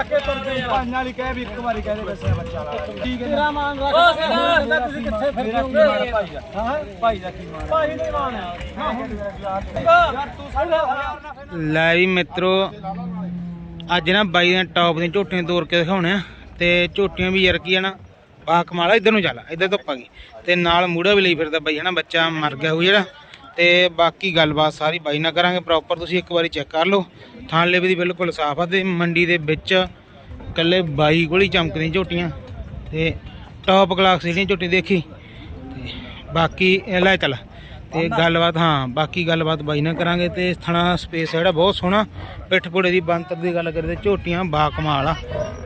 ਕੇ ਤੁਰ ਗਏ ਪੰਜ ਵਾਲੀ ਕਹਿ ਵੀ ਇੱਕ ਵਾਰੀ ਕਹਦੇ ਵੈਸੇ ਬੱਚਾ ਲਾ ਠੀਕ ਹੈ ਤੇਰਾ ਮਾਨ ਰੱਖ ਉਹ ਕਹਿੰਦਾ ਤੁਸੀਂ ਕਿੱਥੇ ਫਿਰਦੇ ਮੇਰਾ ਕੀ ਹੋਗੇ ਮਾਣ ਭਾਈ ਦਾ? ਹਾਂ? ਭਾਈ ਦਾ ਕੀ ਮਾਣ ਭਾਈ ਨਹੀਂ ਮਾਨ ਯਾਰ ਤੂੰ ਸਾਡਾ ਲੈ ਵੀ ਮਿੱਤਰੋ ਅੱਜ ਨਾ ਬਾਈ ਦੀਆਂ ਟੌਪ ਦੀਆਂ ਝੋਟੀਆਂ ਤੋੜ ਕੇ ਦਿਖਾਉਣੇ ਆ। ਤੇ ਝੋਟੀਆਂ ਵੀ ਯਾਰ ਕੀ ਆ ਨਾ ਬਾ ਕਮਾਲਾ ਇੱਧਰ ਨੂੰ ਚੱਲ ਇੱਧਰ ਧੁੱਪ ਆ ਗਈ। ਤੇ ਨਾਲ ਮੂੜਾ ਵੀ ਲਈ ਫਿਰਦਾ ਬਾਈ ਹਨਾ ਬੱਚਾ ਮਰ ਗਿਆ ਹੋਊ ਜਿਹੜਾ। ਤੇ ਬਾਕੀ ਗੱਲਬਾਤ ਸਾਰੀ ਬਾਈ ਨਾਲ ਕਰਾਂਗੇ ਪ੍ਰੋਪਰ ਤੁਸੀਂ ਇੱਕ ਵਾਰੀ ਚੈੱਕ ਕਰ ਲਓ। ਥਾਂ ਲੇਵੇ ਦੀ ਬਿਲਕੁਲ ਸਾਫ਼ ਆ ਤੇ ਮੰਡੀ ਦੇ ਵਿੱਚ ਕੱਲੇ ਬਾਈ ਕੋਲ ਹੀ ਚਮਕਦੀਆਂ ਝੋਟੀਆਂ ਤੇ ਟੌਪ ਕਲਾਸ ਜਿਹੜੀਆਂ ਝੋਟੀ ਦੇਖੀ ਤੇ ਬਾਕੀ ਇਹ ਲੈ ਚੱਲ ਤੇ ਗੱਲਬਾਤ ਹਾਂ ਬਾਕੀ ਗੱਲਬਾਤ ਬਾਈ ਨਾਲ ਕਰਾਂਗੇ ਤੇ ਥਣਾ ਸਪੇਸ ਜਿਹੜਾ ਬਹੁਤ ਸੋਹਣਾ। ਪਿੱਠ ਪੁੜੇ ਦੀ ਬੰਤਰ ਦੀ ਗੱਲ ਕਰੀਏ ਤੇ ਝੋਟੀਆਂ ਬਾ ਕਮਾਲ ਆ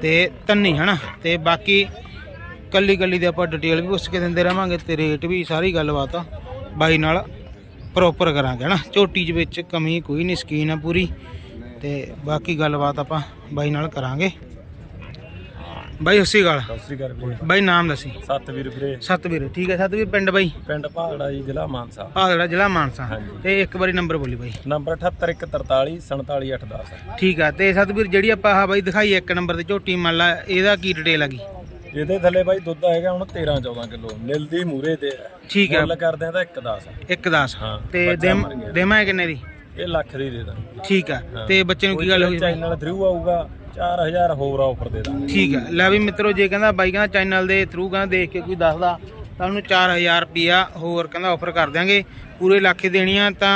ਤੇ ਤੰਨੀ ਹਨਾ? ਤੇ ਬਾਕੀ ਕੱਲੀ ਕੱਲੀ ਦੇ ਆਪਾਂ ਡਿਟੇਲ ਵੀ ਪੁੱਛ ਕੇ ਦਿੰਦੇ ਰਵਾਂਗੇ ਤੇ ਰੇਟ ਵੀ ਸਾਰੀ ਗੱਲਬਾਤ ਆ ਬਾਈ ਨਾਲ। ਪ੍ਰੋਪਰ ਕਰਾਂਗੇ ਹਨਾ? ਝੋਟੀ ਦੇ ਵਿੱਚ ਕਮੀ ਕੋਈ ਨਹੀਂ ਸਕੀਨ ਆ ਪੂਰੀ। ਤੇ ਬਾਕੀ ਗੱਲਬਾਤ ਆਪਾਂ ਬਾਈ ਨਾਲ ਕਰਾਂਗੇ। ਬਾਈ ਹੱਸੀ ਗੱਲ ਸਤਿ ਸ੍ਰੀ ਅਕਾਲ ਵੀਰੇ ਬਾਈ ਨਾਮ ਦੱਸੀ। ਸਤਵੀਰ ਵੀਰੇ। ਸਤਵੀਰ ਠੀਕ ਹੈ? ਸਤਵੀਰ ਪਿੰਡ ਬਾਈ? ਪਿੰਡ ਭਾਗੜਾ ਜੀ ਜ਼ਿਲ੍ਹਾ ਮਾਨਸਾ। ਭਾਗੜਾ ਜ਼ਿਲ੍ਹਾ ਮਾਨਸਾ। ਤੇ ਇੱਕ ਵਾਰੀ ਨੰਬਰ ਬੋਲੀ ਬਾਈ। ਨੰਬਰ 78143 47810 ਠੀਕ ਆ ਤੇ ਸਤਵੀਰ ਜਿਹੜੀ ਆਪਾਂ ਆਹ ਬਾਈ ਦਿਖਾਈ ਇੱਕ ਨੰਬਰ ਤੇ ਝੋਟੀ ਮੰਨ ਲਾ ਇਹਦਾ ਕੀ ਡਿਟੇਲ ਹੈਗੀ ਇਹਦੇ ਥੱਲੇ ਬਾਈ ਦੁੱਧ ਹੈਗਾ ਹੁਣ 13 14 ਕਿਲੋ। ਮਿਲਦੀ ਮੂਰੇ ਤੇ ਹੈ। ਠੀਕ ਆ ਮੁੱਲ ਕਰਦੇ ਆ ਤਾਂ 1 10 ਇੱਕ 10 ਹਾਂ, ਤੇ ਬੱਚਾ ਦੇਮ ਮਰ ਗਿਆ। ਦੇਮਾ ਹੈ ਕਿੰਨੇ ਦੀ? ਇਹ ਲੱਖ ਦੀ ਦੇ ਦਾਂ ਠੀਕ ਆ ਤੇ ਬੱਚੇ ਨੂੰ ਕੀ ਗੱਲ ਹੋਈ ਚੈਨਲ ਥਰੂ ਆਊਗਾ 4000 ਹੋਰ ਆਫਰ ਦੇ ਦਾਂ ਠੀਕ ਆ ਲੈ ਵੀ ਮਿੱਤਰੋ ਜੇ ਕਹਿੰਦਾ ਬਾਈ ਕਹਿੰਦਾ ਚੈਨਲ ਦੇ ਥਰੂ ਕਹਿੰਦਾ ਦੇਖ ਕੇ ਕੋਈ ਦੱਸਦਾ ਤਾਂ ਉਹਨੂੰ 4000 ਰੁਪਿਆ ਹੋਰ ਕਹਿੰਦਾ ਆਫਰ ਕਰ ਦਿਆਂਗੇ। ਪੂਰੇ ਲੱਖ ਹੀ ਦੇਣੀ ਆ ਤਾਂ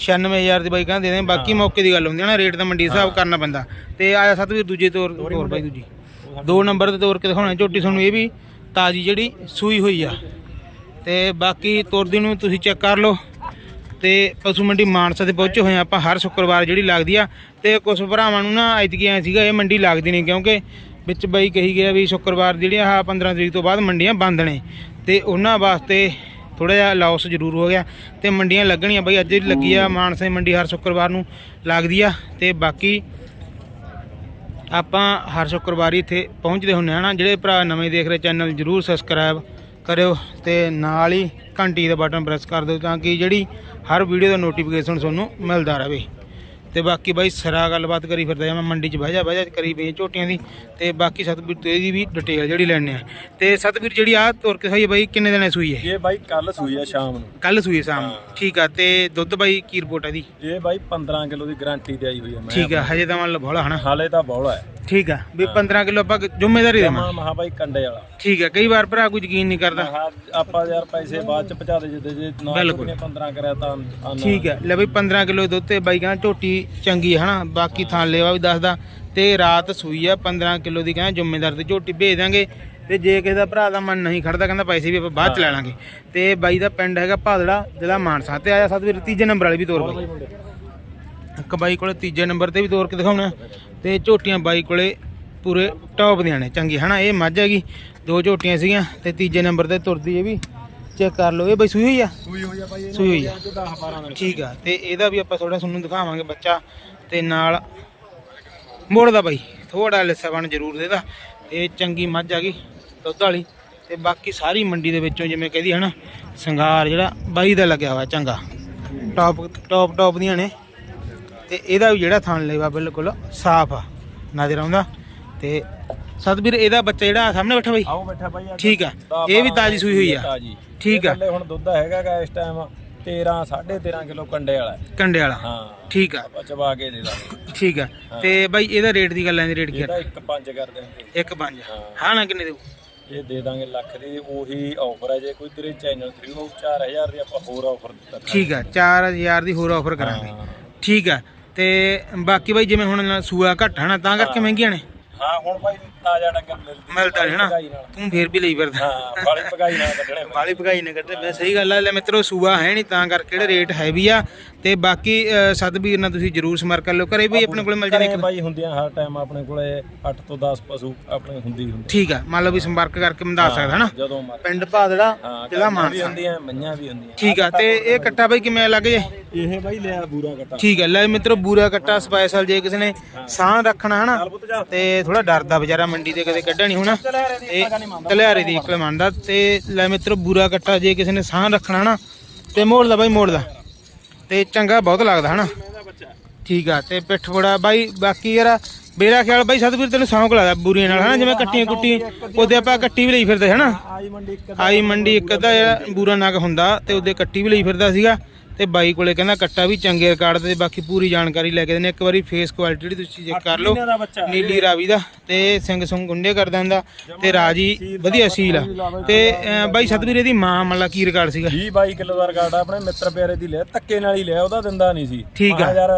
96000 ਦੀ ਬਾਈ ਕਹਿੰਦਾ ਦੇ ਦੇ ਬਾਕੀ ਮੌਕੇ ਦੀ ਗੱਲ ਹੁੰਦੀ ਆ ਨਾ ਰੇਟ ਤਾਂ ਮੰਡੀ ਦੇ ਹਿਸਾਬ ਕਰਨਾ ਪੈਂਦਾ। ਤੇ ਆਇਆ ਸਤਵੀਰ ਦੂਜੇ ਤੋਰ ਹੋਰ ਬਾਈ ਦੂਜੀ। ਦੋ ਨੰਬਰ ਤੇ ਤੋਰ ਕੇ ਦਿਖਾਉਣਾ, ਝੋਟੀ ਤੁਹਾਨੂੰ ਇਹ ਵੀ ਤਾਜੀ ਜਿਹੜੀ ਸੂਈ ਹੋਈ ਆ। ਤੇ ਬਾਕੀ ਤੁਰਦੀ ਨੂੰ ਤੁਸੀਂ ਚੈੱਕ ਕਰ ਲਓ। ਤੇ ਪਸ਼ੂ ਮੰਡੀ ਮਾਨਸਾ ਤੇ ਪਹੁੰਚੇ ਹੋਏ ਹਾਂ ਆਪਾਂ, ਹਰ ਸ਼ੁੱਕਰਵਾਰ ਜਿਹੜੀ ਲੱਗਦੀ ਆ। ਤੇ ਕੁਝ ਭਰਾਵਾਂ ਨੂੰ ਨਾ ਐਤਕੀ ਐ ਸੀਗਾ, ਇਹ ਮੰਡੀ ਲੱਗਦੀ ਨਹੀਂ ਕਿਉਂਕਿ ਵਿੱਚ ਬਈ ਕਹੀ ਗਿਆ ਵੀ ਸ਼ੁੱਕਰਵਾਰ ਜਿਹੜੀਆਂ ਆ 15 ਤਰੀਕ ਤੋਂ ਬਾਅਦ ਮੰਡੀਆਂ ਬੰਦ ਨੇ। ਤੇ ਉਹਨਾਂ ਵਾਸਤੇ ਥੋੜਾ ਜਿਹਾ ਲਾਸ ਜ਼ਰੂਰ ਹੋ ਗਿਆ। ਤੇ ਮੰਡੀਆਂ ਲੱਗਣੀਆਂ ਬਈ, ਅੱਜ ਲੱਗੀ ਆ ਮਾਨਸਾ ਦੀ ਮੰਡੀ ਹਰ ਸ਼ੁੱਕਰਵਾਰ ਨੂੰ ਲੱਗਦੀ ਆ। ਤੇ ਬਾਕੀ ਆਪਾਂ ਹਰ ਸ਼ੁੱਕਰਵਾਰ ਇੱਥੇ ਪਹੁੰਚਦੇ ਹੁੰਦੇ ਹਾਂ ਨਾ। ਜਿਹੜੇ ਭਰਾ ਨਵੇਂ ਦੇਖ ਰਹੇ, ਚੈਨਲ ਜਰੂਰ ਸਬਸਕ੍ਰਾਈਬ ਕਰਿਓ ਤੇ ਨਾਲ ਹੀ ਘੰਟੀ ਦਾ ਬਟਨ ਪ੍ਰੈਸ ਕਰ ਦਿਓ ਤਾਂ ਕਿ ਜਿਹੜੀ ਹਰ ਵੀਡੀਓ ਦਾ ਨੋਟੀਫਿਕੇਸ਼ਨ ਤੁਹਾਨੂੰ ਮਿਲਦਾ ਰਹੇ। ਤੇ ਬਾਕੀ ਬਾਈ ਸਰਾ ਗੱਲਬਾਤ ਕਰੀ ਫਿਰਦਾ ਜਾਂ ਮੈਂ ਮੰਡੀ 'ਚ ਬਹਿ ਜਾ ਬਹਿ ਜਾ ਕਰੀ ਪਈ ਝੋਟੀਆਂ ਦੀ ਤੇ ਬਾਕੀ ਸਤਬੀਰ ਤੇ ਦੀ ਵੀ ਡਿਟੇਲ ਜਿਹੜੀ ਲੈਣੇ ਆ। ਤੇ ਸਤਬੀਰ ਜਿਹੜੀ ਆ ਤੁਰ ਕੇ ਹੋਈ ਬਾਈ ਕਿੰਨੇ ਦਿਨਾਂ ਸੂਈ ਹੈ? ਇਹ ਬਾਈ ਕੱਲ ਸੂਈ ਆ ਸ਼ਾਮ ਨੂੰ। ਕੱਲ ਸੂਈ ਹੈ ਸ਼ਾਮ ਨੂੰ। ਠੀਕ ਆ ਤੇ ਦੁੱਧ ਬਾਈ ਕੀ ਰਿਪੋਰਟ ਹੈ ਦੀ ਇਹ ਬਾਈ 15 ਕਿਲੋ ਦੀ ਗਾਰੰਟੀ ਤੇ ਆਈ ਹੋਈ ਆ ਮੈਂ ਠੀਕ ਆ ਹਜੇ ਤਾਂ ਮੰਨ ਭੋਲਾ ਹਨਾ? ਹਾਲੇ ਤਾਂ ਬੌਲਾ ਹੈ। ਠੀਕ ਆ ਵੀ 15 ਕਿਲੋ ਆਪਾਂ ਜ਼ਿੰਮੇਵਾਰੀ ਦੇਵਾਂ ਮਾ ਮਹਾ ਬਾਈ ਕੰਡੇ ਵਾਲਾ। ਠੀਕ ਹੈ ਕਈ ਵਾਰ ਭਰਾ ਕੋਈ ਯਕੀਨ ਨਹੀਂ ਕਰਦਾ। ਹਾਂ ਆਪਾਂ ਯਾਰ ਪੈਸੇ ਬਾਅਦ ਚ ਪਹੁੰਚਾ ਦੇ ਜਿੱਦੇ ਜੇ ਨਾ ਬਿਲਕੁਲ। ਨੇ 15 ਕਰਿਆ ਤਾਂ। ਠੀਕ ਹੈ ਲੈ ਬਈ 15 ਕਿਲੋ ਦੁੱਧ ਤੇ ਬਾਈ ਕਹਿੰਦਾ ਝੋਟੀ ਚੰਗੀ ਹੈ ਹਨਾ? ਬਾਕੀ ਥਾਂ ਲੇਵਾ ਵੀ ਦੱਸਦਾ। ਤੇ ਰਾਤ ਸੂਈ ਆ 15 ਕਿਲੋ ਦੀ ਕਹਿੰਦਾ ਜ਼ਿੰਮੇਦਾਰ ਤੇ ਝੋਟੀ ਭੇਜ ਦਾਂਗੇ। ਤੇ ਜੇ ਕਿਸੇ ਦਾ ਭਰਾ ਦਾ ਮਨ ਨਹੀਂ ਖੜਦਾ ਕਹਿੰਦਾ ਪੈਸੇ ਵੀ ਆਪਾਂ ਬਾਅਦ ਚ ਲੈ ਲਾਂਗੇ। ਤੇ ਬਾਈ ਦਾ ਪਿੰਡ ਹੈਗਾ ਭਾਦੜਾ ਜ਼ਿਲ੍ਹਾ ਮਾਨਸਾ। ਤੇ ਆਇਆ ਸਤਵੀਰ ਤੀਜੇ ਨੰਬਰ ਵਾਲੀ ਵੀ ਤੋਰ ਬਾਈ। ਇੱਕ ਬਾਈ ਕੋਲੇ ਤੀਜੇ ਨੰਬਰ ਤੇ ਵੀ ਤੋਰ ਕੇ ਦਿਖਾਉਣਾ। ਤੇ ਝੋਟੀਆਂ ਬਾਈ ਕੋਲੇ ਪੂਰੇ ਟੌਪ ਦੀਆਂ ਨੇ। ਚੰਗੀ ਹਨਾ? ਇਹ ਮੱਝ ਹੈਗੀ ਦੋ ਝੋਟੀਆਂ ਸੀਗੀਆਂ ਤੇ ਤੀਜੇ ਨੰਬਰ ਤੇ ਤੁਰਦੀ ਇਹ ਵੀ। ਚੈੱਕ ਕਰ ਲਓ। ਇਹ ਬਾਈ ਸੂਈ ਹੋਈ ਆ? ਸੂਈ ਹੋਈ ਆ ਬਾਈ ਸੂਈ ਹੋਈ ਆ। 10 12 ਦਿਨ ਠੀਕ ਆ ਤੇ ਇਹਦਾ ਵੀ ਆਪਾਂ ਥੋੜਾ ਤੁਹਾਨੂੰ ਦਿਖਾਵਾਂਗੇ ਬੱਚਾ। ਤੇ ਨਾਲ ਮੋੜ ਦਾ ਬਾਈ ਥੋੜਾ ਲਿੱਸਾ ਬਣ ਜ਼ਰੂਰ ਦੇਦਾ ਇਹ ਚੰਗੀ ਮੱਝ ਆ ਗਈ ਦੁੱਧ ਵਾਲੀ। ਤੇ ਬਾਕੀ ਸਾਰੀ ਮੰਡੀ ਦੇ ਵਿੱਚੋਂ ਜਿਵੇਂ ਕਹਦੀ ਹਨਾ? ਸਿੰਗਾਰ ਜਿਹੜਾ ਬਾਈ ਦਾ ਲੱਗਿਆ ਹੋਇਆ ਚੰਗਾ। ਟੌਪ ਟੌਪ ਟੌਪ ਦੀਆਂ ਨੇ। ਤੇ ਇਹਦਾ ਜਿਹੜਾ ਥਣ ਲੈਵਾ ਬਿਲਕੁਲ ਸਾਫ਼ ਆ ਨਜ਼ਰ ਆਉਂਦਾ। ਤੇ ਸਤਬੀਰ ਇਹਦਾ ਬੱਚਾ ਜਿਹੜਾ ਸਾਹਮਣੇ ਬੈਠਾ ਬਾਈ? ਆਓ ਬੈਠਾ ਬਾਈ ਠੀਕ ਆ। ਇਹ ਵੀ ਤਾਜੀ ਸੂਈ ਹੋਈ ਆ। ਤਾਜੀ। ਠੀਕ ਆ। ਹੁਣ ਦੁੱਧ ਹੈਗਾ ਗਾ ਇਸ ਟਾਈਮ 13 13.5 ਕਿਲੋ ਕੰਡੇ ਵਾਲਾ। ਕੰਡੇ ਵਾਲਾ। ਹਾਂ। ਠੀਕ ਆ। ਚਬਾ ਕੇ ਦੇ ਦਾਂਗੇ। ਠੀਕ ਆ। ਤੇ ਬਾਈ ਇਹਦਾ ਰੇਟ ਦੀ ਗੱਲ ਆਂ ਰੇਟ ਕੀ ਆ? ਇਹਦਾ 1.5 ਕਰ ਦੇਣਗੇ ਇੱਕ ਪੰਜ। ਹਾਂ। ਨਾ ਕਿੰਨੇ ਦੇ ਇਹ ਦੇ ਦਾਂਗੇ ਲੱਖ ਦੀ ਉਹੀ ਆਫਰ ਹੈ ਜੇ ਕੋਈ ਤੇਰੇ ਚੈਨਲ ਥਰੂ ਉਹ 4000 ਦੀ ਆਪਾਂ ਹੋਰ ਆਫਰ ਦਿੱਤਾ। ਠੀਕ ਆ 4000 ਦੀ ਹੋਰ ਆਫਰ ਕਰਾਂਗੇ। ਠੀਕ ਆ। ਤੇ ਬਾਕੀ ਬਾਈ ਜਿਵੇਂ ਹੁਣ ਸੂਆ ਘੱਟ ਹਨਾ ਤਾਂ ਕਰਕੇ ਮਹਿੰਗੀਆਂ ਨੇ? ਹਾਂ ਹੁਣ ਭਾਈ ਤਾਜ਼ਾ ਡੰਗਰ ਮਿਲਦੀ ਮਿਲਦਾ ਨੀ। ਪਕਾਈ। ਤੂੰ ਫੇਰ ਵੀ ਲਈ ਫਿਰਦਾ। ਹਾਂ ਵਾਲੀ ਪਕਾਈ ਨਾਲ ਕੱਢਣੇ ਵਾਲੀ ਭਗਾਈ ਨੇ ਕੱਢੇ ਮੈਂ ਸਹੀ ਗੱਲ ਆ। ਲੈ ਮਿੱਤਰੋ ਸੂਆ ਹੈ ਨਹੀਂ ਤਾਂ ਕਰਕੇ ਜਿਹੜੇ ਰੇਟ ਹੈਵੀ ਆ। ਤੇ ਬਾਕੀ ਸਤਬੀਰ ਨਾਲ ਤੁਸੀਂ ਜਰੂਰ ਸੰਪਰਕ ਕਰ ਲਿਓ। ਘਰੇ ਵੀ ਆਪਣੇ ਕੋਲ ਮਿਲ ਜਾਣੇ ਘਰੇ ਬਾਈ ਹੁੰਦੀਆਂ ਹਰ ਟਾਈਮ ਆਪਣੇ ਕੋਲੇ 8 ਤੋਂ 10 ਪਸ਼ੂ ਆਪਣੇ ਹੁੰਦੀ ਹੁੰਦੀ। ਠੀਕ ਆ ਮੰਨ ਲਓ ਵੀ ਸੰਪਰਕ ਕਰਕੇ ਮੈਂ ਦੱਸ ਸਕਦਾ ਹਨਾ? ਜਦੋਂ ਪਿੰਡ ਭਾਦੜਾ ਹਾਂ ਜ਼ਿਲ੍ਹਾ ਮਾਨਸਾ। ਹੁੰਦੀਆਂ ਮਈਆਂ ਵੀ ਹੁੰਦੀਆਂ। ਠੀਕ ਆ ਤੇ ਇਹ ਕੱਟਾ ਬਾਈ ਕਿਵੇਂ ਲੱਗ ਜੇ? ਇਹ ਬਾਈ ਲਿਆ ਬੂਰਾ ਕਟਾ। ਠੀਕ ਹੈ ਲੈ ਮਿੱਤਰੋ ਬੂਰਾ ਕੱਟਾ ਸਪੈਸ਼ਲ ਜੇ ਕਿਸੇ ਨੇ ਸਾਹ ਰੱਖਣਾ ਹਨਾ? ਤੇ ਥੋੜਾ ਡਰਦਾ ਵਿਚਾਰਾ ਮੰਡੀ ਤੇ ਕਦੇ ਕੱਢਣੀ ਹੋਣਾ। ਤੇ ਕਲਿਆਰੇ ਦੀ ਇਕਲ ਮੰਨਦਾ ਤੇ ਲੈ ਮਿੱਤਰੋ ਬੂਰਾ ਕੱਟਾ ਜੇ ਕਿਸੇ ਨੇ ਸਾਹ ਰੱਖਣਾ ਹਨਾ ਤੇ ਮੋੜ ਦਾ ਬਾਈ ਮੋੜ ਦਾ ਤੇ ਚੰਗਾ ਬਹੁਤ ਲੱਗਦਾ ਹਨਾ? ਠੀਕ ਆ ਤੇ ਪਿੱਠ ਫੋੜਾ ਬਾਈ ਬਾਕੀ ਯਾਰ ਮੇਰਾ ਖਿਆਲ ਬਾਈ ਸਤਵੀਰ ਤੈਨੂੰ ਸੌਂਕ ਲੱਗਦਾ ਬੂਰੀਆਂ ਨਾਲ ਹਨਾ? ਜਿਵੇਂ ਕੱਟੀਆਂ ਕੁੱਟੀ ਉਹਦੇ ਆਪਾਂ ਕੱਟੀ ਵੀ ਲਈ ਫਿਰਦੇ ਹਨਾ? ਆਈ ਮੰਡੀ ਇੱਕ ਇੱਕ ਦਾ ਜਿਹੜਾ ਬੂਰਾ ਨਗ ਹੁੰਦਾ ਤੇ ਉਹਦੇ ਕੱਟੀ ਵੀ ਲਈ ਫਿਰਦਾ ਸੀਗਾ। ਤੇ ਬਾਈ ਕੋਲੇ ਕਹਿੰਦਾ ਕੱਟਾ ਵੀ ਚੰਗੇ ਰਿਕਾਰਡ ਤੇ ਬਾਕੀ ਪੂਰੀ ਜਾਣਕਾਰੀ ਲੈ ਕੇ ਦੇਣੇ ਇੱਕ ਵਾਰੀ ਫੇਸ ਕੁਆਲਿਟੀ ਜਿਹੜੀ ਤੁਸੀਂ ਚੈੱਕ ਕਰ ਲਓ। ਦਾ ਨੀਲੀ ਰਾਵੀ ਦਾ ਤੇ ਸਿੰਘ ਸੁੰਗ ਗੁੰਡੇ ਕਰਦਾ ਹੁੰਦਾ ਤੇ ਰਾਜੀ ਵਧੀਆ ਸੀਲ ਆ। ਤੇ ਬਾਈ ਸਤਵੀਰ ਇਹਦੀ ਮਾਂ ਮੱਲਾ ਕੀ ਰਿਕਾਰਡ ਸੀਗਾ? 20 22 ਕਿਲੋ ਦਾ ਰਿਕਾਰਡ ਆਪਣੇ ਮਿੱਤਰ ਪਿਆਰੇ ਦੀ ਲਿਆ ਧੱਕੇ ਨਾਲ ਹੀ ਲਿਆ ਉਹਦਾ ਦਿੰਦਾ ਨਹੀਂ ਸੀ। ਠੀਕ ਆ। ਯਾਰ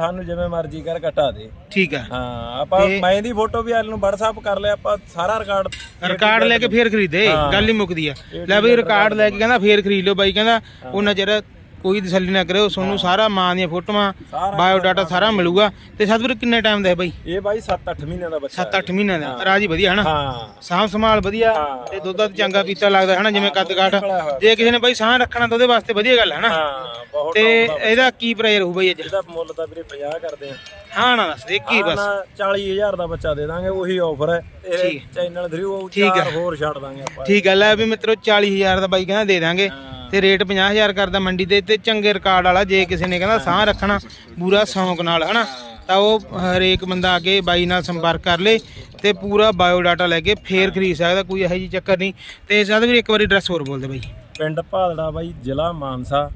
ਸਾਨੂੰ ਜਿਵੇਂ ਮਰਜ਼ੀ ਕਰ ਘਟਾ ਦੇ। ਠੀਕ ਆ। ਹਾਂ ਆਪਾਂ ਮੈਂ ਇਹਦੀ ਫੋਟੋ ਵੀ ਆਲ ਨੂੰ WhatsApp ਕਰ ਲਿਆ ਆਪਾਂ ਸਾਰਾ ਰਿਕਾਰਡ ਰਿਕਾਰਡ ਲੈ ਕੇ ਫੇਰ ਖਰੀਦੇ ਗੱਲ ਹੀ ਮੁੱਕਦੀ ਆ। ਲੈ ਬਈ ਰਿਕਾਰਡ ਲੈ ਕੇ ਕਹਿੰਦਾ ਫੇਰ ਖਰੀਦ ਲਓ ਬਾਈ ਕਹਿੰਦਾ ਉਹਨਾਂ ਚਿਰ ਕੋਈ ਤਸੱਲੀ ਨਾ ਕਰਿਓ ਤੁਹਾਨੂੰ ਸਾਰਾ ਮਾਂ ਦੀਆਂ ਫੋਟੋਆਂ ਬਾਇਓ ਡਾਟਾ ਸਾਰਾ ਮਿਲੂਗਾ। ਤੇ ਸਤਵੀਰ ਕਿੰਨੇ ਟਾਈਮ ਦਾ ਹੈ ਬਾਈ? ਇਹ ਬਾਈ 7-8 ਮਹੀਨਿਆਂ ਦਾ ਬੱਚਾ 7-8 ਮਹੀਨਿਆਂ ਦਾ। ਰਾਜੀ ਵਧੀਆ ਹਨਾ? ਹਾਂ। ਸਾਂਭ ਸੰਭਾਲ ਵਧੀਆ ਤੇ ਦੁੱਧ ਦਾ ਚੰਗਾ ਪੀਤਾ ਲੱਗਦਾ ਹਨਾ? ਜਿਵੇਂ ਕੱਦ ਕਾਠ। ਜੇ ਕਿਸੇ ਨੇ ਬਾਈ ਸਾਹ ਰੱਖਣਾ ਤਾਂ ਉਹਦੇ ਵਾਸਤੇ ਵਧੀਆ ਗੱਲ ਹੈ ਹਨਾ? ਹਾਂ ਤੇ ਇਹਦਾ ਕੀ ਪ੍ਰਾਈਸ ਰਹੂ ਬਾਈ ਅੱਜ? ਇਹਦਾ ਮੁੱਲ ਤਾਂ ਵੀਰੇ 50 ਕਰਦੇ ਆ। ਹਾਂ ਨਾ ਦੱਸ ਦੇ ਕੀ ਬਸ। ਨਾ 40000 ਦਾ ਬੱਚਾ ਦੇ ਦਾਂਗੇ ਉਹੀ ਆਫਰ ਹੈ। ਇਹ ਚੈਨਲ ਥਰੂ ਉਹ ਚਾਰ ਹੋਰ ਛੱਡ ਦਾਂਗੇ ਆਪਾਂ। ਠੀਕ ਗੱਲ ਹੈ ਵੀ ਮਿੱਤਰੋ 40000 ਦਾ ਬਾਈ ਕਹਿੰਦਾ ਦੇ ਦਾਂਗੇ। ਤੇ ਰੇਟ 50000 ਕਰਦਾ ਮੰਡੀ ਦੇ ਤੇ ਚੰਗੇ ਰਿਕਾਰਡ ਵਾਲਾ ਜੇ ਕਿਸੇ ਨੇ ਕਹਿੰਦਾ ਸਾਹ ਰੱਖਣਾ ਪੂਰਾ ਸ਼ੌਂਕ ਨਾਲ ਹਨਾ? ਤਾਂ ਉਹ ਹਰੇਕ ਬੰਦਾ ਆ ਕੇ ਬਾਈ ਨਾਲ ਸੰਪਰਕ ਕਰ ਲੇ ਤੇ ਪੂਰਾ ਬਾਇਓ ਡਾਟਾ ਲੈ ਕੇ ਫੇਰ ਖਰੀਦ ਸਕਦਾ ਕੋਈ ਇਹੋ ਜਿਹੀ ਚੱਕਰ ਨਹੀਂ। ਤੇ ਸਾਡਾ ਵੀ ਇੱਕ ਵਾਰੀ ਐਡਰੈਸ ਹੋਰ ਬੋਲ ਦੇ ਬਾਈ। ਪਿੰਡ ਭਾਦੜਾ ਬਾਈ ਜ਼ਿਲ੍ਹਾ ਮਾਨਸਾ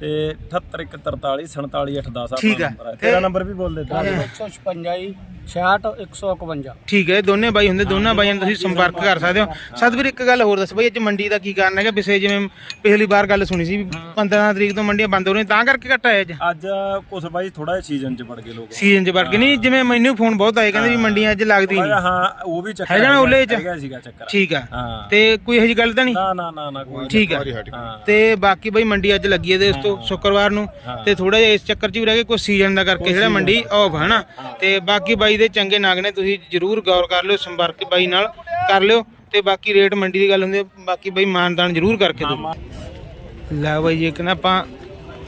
ਤੇ 78143 47810 ਠੀਕ ਆ। ਤੇਰਾ ਨੰਬਰ ਵੀ ਬੋਲ ਦੇ 156 66 151 ਠੀਕ ਹੈ ਦੋਨੇ ਬਾਈ ਹੁੰਦੇ ਦੋਨਾਂ ਬਾਈਆਂ ਨਾਲ ਤੁਸੀਂ ਸੰਪਰਕ ਕਰ ਸਕਦੇ ਹੋ। ਸਤਵੀਰ ਇੱਕ ਗੱਲ ਹੋਰ ਦੱਸ ਬਾਈ ਅੱਜ ਮੰਡੀ ਦਾ ਕੀ ਕਾਰਨ ਹੈਗਾ? ਪਿਛੇ ਜਿਵੇਂ ਪਿਛਲੀ ਵਾਰ ਗੱਲ ਸੁਣੀ ਸੀ ਵੀ 15 ਤਰੀਕ ਤੋਂ ਮੰਡੀਆਂ ਬੰਦ ਹੋ ਰਹੀਆਂ ਤਾਂ ਕਰਕੇ ਘੱਟ ਆਇਆ ਅੱਜ ਅੱਜ ਕੁਛ ਬਾਈ ਥੋੜਾ ਜਿਹਾ ਸੀਜ਼ਨ ਚ ਵੜ ਗਏ ਲੋਕ। ਸੀਜ਼ਨ ਚ ਵੜ ਕੇ ਨਹੀਂ ਜਿਵੇਂ ਮੈਨੂੰ ਫੋਨ ਬਹੁਤ ਆਏ ਕਹਿੰਦੇ ਵੀ ਮੰਡੀਆਂ ਅੱਜ ਲੱਗਦੀ ਨਹੀਂ। ਹਾਂ ਉਹ ਵੀ ਚੱਕਰ ਹੈਗਾ ਨਾ ਉਹਲੇ ਚ? ਹੈਗਾ ਸੀਗਾ ਚੱਕਰ। ਠੀਕ ਆ। ਹਾਂ। ਤੇ ਕੋਈ ਇਹੋ ਜਿਹੀ ਗੱਲ ਤਾਂ ਨਹੀਂ? ਨਾ ਨਾ ਨਾ ਨਾ ਕੋਈ ਠੀਕ ਆ। ਹਾਂ। ਤੇ ਬਾਕੀ ਬਈ ਮੰਡੀ ਅੱਜ ਲੱਗੀ ਹੈ। ਦੋਸਤੋ ਸ਼ੁੱਕਰਵਾਰ ਨੂੰ। ਤੇ ਥੋੜਾ ਜਿਹਾ ਇਸ ਚੱਕਰ 'ਚ ਵੀ ਰਹਿ ਗਏ ਕੋਈ ਸੀਜ਼ਨ ਦਾ ਕਰਕੇ ਜਿਹੜਾ ਮੰਡੀ ਆਫ ਹੈ ਨਾ। ਤੇ ਬਾਕੀ ਬਾਈ ਦੇ ਚੰਗੇ ਨਾਗ ਨੇ ਤੁਸੀਂ ਜਰੂਰ ਗੌਰ ਕਰ ਲਿਓ ਸੰਪਰਕ ਬਾਈ ਨਾਲ ਕਰ ਲਿਓ ਤੇ ਬਾਕੀ ਰੇਟ ਮੰਡੀ ਦੀ ਗੱਲ ਹੁੰਦੀ ਹੈ, ਬਾਕੀ ਬਾਈ ਮਾਨਦਾਨ ਜਰੂਰ ਕਰਕੇ ਦਿਓ। ਲੈ ਬਾਈ ਜੀ ਕਹਿੰਦਾ ਆਪਾਂ